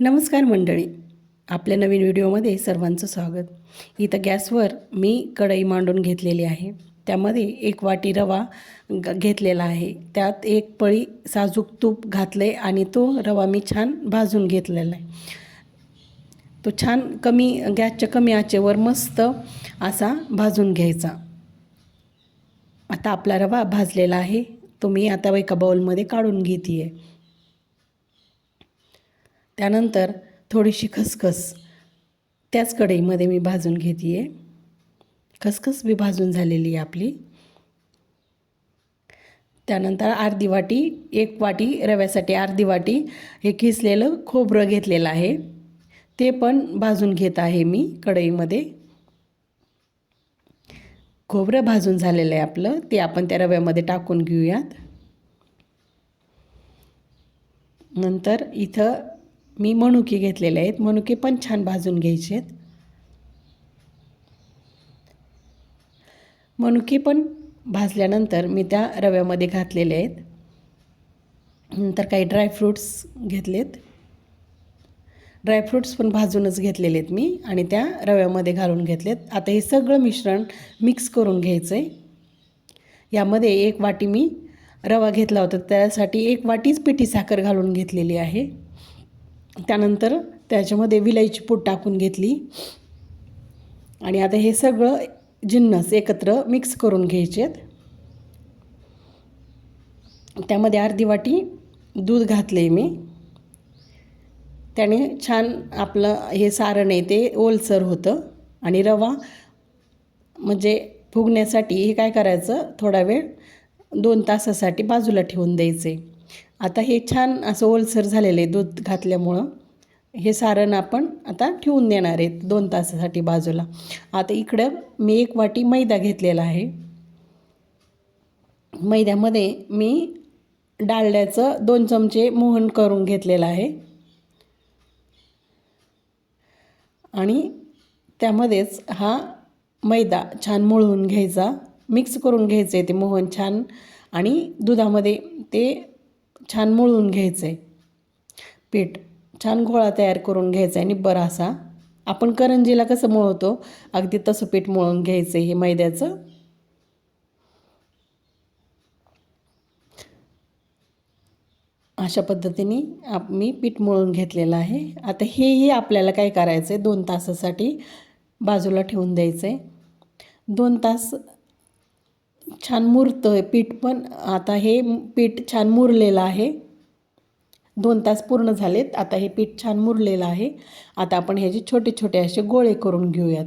नमस्कार मंडळी. आपल्या नवीन व्हिडिओमध्ये सर्वांचं स्वागत. इथं गॅसवर मी कढई मांडून घेतलेली आहे. त्यामध्ये एक वाटी रवा ग घेतलेला आहे. त्यात एक पळी साजूक तूप घातलं आहे आणि तो रवा मी छान भाजून घेतलेला आहे. तो छान कमी गॅसच्या कमी आचेवर मस्त असा भाजून घ्यायचा. आता आपला रवा भाजलेला आहे. तो मी आता एका बाउलमध्ये काढून घेते आहे त्यानंतर थोडीशी खसखस. त्याच कढईमध्ये मी भाजून घेते आहे खसखस बी भाजून झालेली आहे आपली. त्यानंतर अर्धी वाटी एक वाटी रव्यासाठी अर्धी वाटी हे किसलेलं खोबरं घेतलेलं आहे. ते पण भाजून घेत आहे मी कढईमध्ये. खोबरं भाजून झालेलं आहे आपलं. ते आपण त्या रव्यामध्ये टाकून घेऊयात. नंतर इथं मी मनुके घेतलेले आहेत. मनुके पण छान भाजून घ्यायचे आहेत. मनुके पण भाजल्यानंतर मी त्या रव्यामध्ये घातलेले आहेत. नंतर काही ड्रायफ्रूट्स घेतलेत. ड्रायफ्रूट्स पण भाजूनच घेतलेले आहेत मी आणि त्या रव्यामध्ये घालून घेतलेत. आता हे सगळं मिश्रण मिक्स करून घ्यायचं आहे यामध्ये एक वाटी मी रवा घेतला होता. त्यासाठी एक वाटीच पिठी साखर घालून घेतलेली आहे. त्यानंतर त्याच्यामध्ये विलायची पूड टाकून घेतली. आणि आता हे सगळं जिन्नस एकत्र मिक्स करून घ्यायचे त्यामध्ये अर्धी वाटी दूध घातले मी. त्याने छान आपलं हे सारण आहे ते ओलसर होतं. आणि रवा म्हणजे फुगण्यासाठी हे काय करायचं? थोडा वेळ दोन तासासाठी बाजूला ठेवून द्यायचे. आता हे छान असं ओलसर झालेलं आहे दूध घातल्यामुळं. हे सारण आपण आता ठेवून देणार आहेत दोन तासासाठी बाजूला. आता इकडं मी एक वाटी मैदा घेतलेला आहे. मैद्यामध्ये मी डाळड्याचं दोन चमचे मोहन करून घेतलेलं आहे. आणि त्यामध्येच हा मैदा छान मळून घ्यायचा. मिक्स करून घ्यायचं आहे ते मोहन छान. आणि दुधामध्ये ते छान मळून घ्यायचं आहे पीठ छान गोळा तयार करून घ्यायचा आहे निब्बर असा आपण करंजीला कसं मळवतो अगदी तसं पीठ मळून घ्यायचं आहे हे मैद्याचं. अशा पद्धतीने आप मी पीठ मळून घेतलेलं आहे. आता हेही आपल्याला काय करायचं आहे दोन तासासाठी बाजूला ठेवून द्यायचं आहे दोन तास छान मुरतं आहे पीठ पण. आता हे पीठ छान मुरलेलं आहे. दोन तास पूर्ण झालेत. आता हे पीठ छान मुरलेलं आहे. आता आपण ह्याचे छोटे छोटे असे गोळे करून घेऊयात.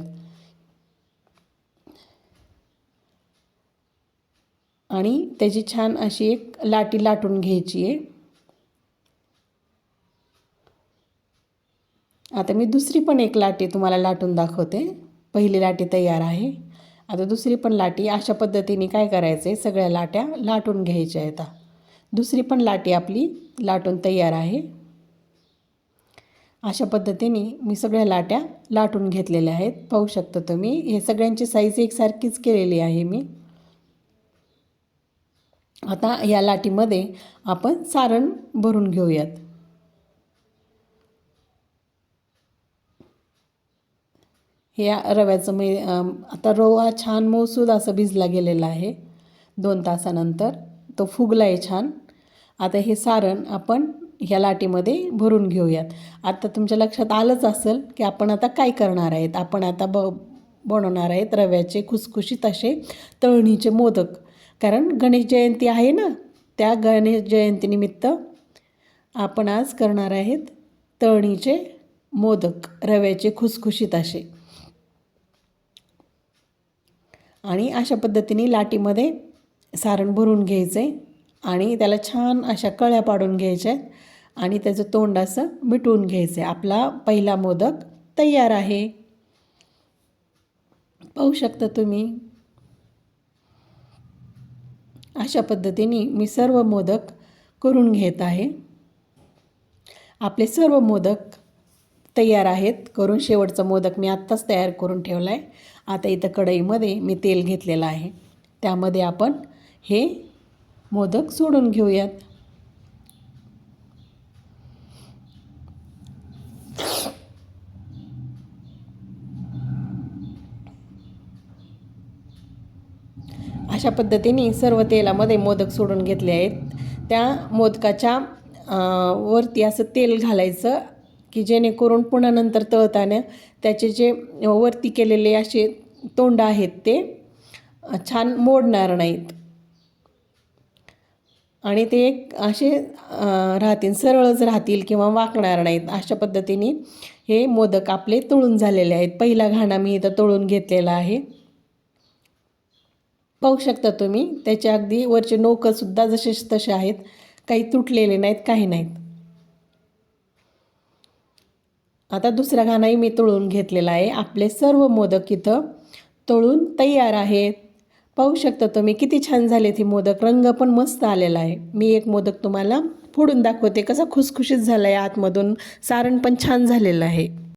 आणि त्याची छान अशी एक लाटी लाटून घ्यायची आहे. आता मी दुसरी पण एक लाटी तुम्हाला लाटून दाखवते. पहिली लाटी तयार आहे. आता दुसरी पण लाटी अशा पद्धतीने काय करायचं आहे सगळ्या लाट्या लाटून घ्यायच्या आहेत. दुसरी पण लाटी आपली लाटून तयार आहे. अशा पद्धतीने मी सगळ्या लाट्या लाटून घेतलेल्या आहेत. पाहू शकता तुम्ही हे सगळ्यांची साईज एकसारखीच केलेली आहे मी. आता या लाटीमध्ये आपण सारण भरून घेऊयात. हे रव्याचं मी आता रवा छान मऊसूद असं भिजला गेलेला आहे दोन तासानंतर. तो फुगला आहे छान. आता हे सारण आपण ह्या लाटीमध्ये भरून घेऊयात. आता तुमच्या लक्षात आलंच असेल की आपण आता काय करणार आहेत? आपण आता ब बनवणार आहेत रव्याचे खुसखुशीत असे तळणीचे मोदक. कारण गणेश जयंती आहे ना त्या गणेश जयंतीनिमित्त आपण आज करणार आहेत तळणीचे मोदक रव्याचे खुसखुशीत असे आणि अशा पद्धतीने लाटीमध्ये सारण भरून घ्यायचं आहे आणि त्याला छान अशा कळ्या पाडून घ्यायच्या आहेत आणि त्याचं तोंड असं मिटवून घ्यायचं आहे. आपला पहिला मोदक तयार आहे. पाहू शकता तुम्ही. अशा पद्धतीने मी सर्व मोदक करून घेत आहे. आपले सर्व मोदक तयार आहेत. करून शेवटचा मोदक मी आत्ताच तयार करून ठेवला आहे आता इथं कढईमध्ये मी तेल घेतलेलं आहे. त्यामध्ये आपण हे मोदक सोडून घेऊयात. अशा पद्धतीने सर्व तेलामध्ये मोदक सोडून घेतले आहेत. त्या मोदकाच्या वरती असं तेल घालायचं की जेणेकरून पुन्हा नंतर तळताना त्याचे जे वरती केलेले असे तोंड आहेत ते छान मोडणार नाहीत. आणि ते एक असे राहतील सरळच राहतील किंवा वाकणार नाहीत. अशा पद्धतीने हे मोदक आपले तळून झालेले आहेत. पहिला घाणा मी इथं तळून घेतलेला आहे. पाहू शकता तुम्ही त्याचे अगदी वरचे नोकंसुद्धा जसे तसे आहेत. काही तुटलेले नाहीत काही नाहीत. आता दुसरा घाणाही मी तळून घेतलेला आहे. आपले सर्व मोदक इथं तळून तयार आहेत. पाहू शकता तुम्ही किती छान झाले ती मोदक. रंग पण मस्त आलेला आहे. मी एक मोदक तुम्हाला फोडून दाखवते. कसा खुसखुशीत झाला आहे आतमधून. सारण पण छान झालेलं आहे.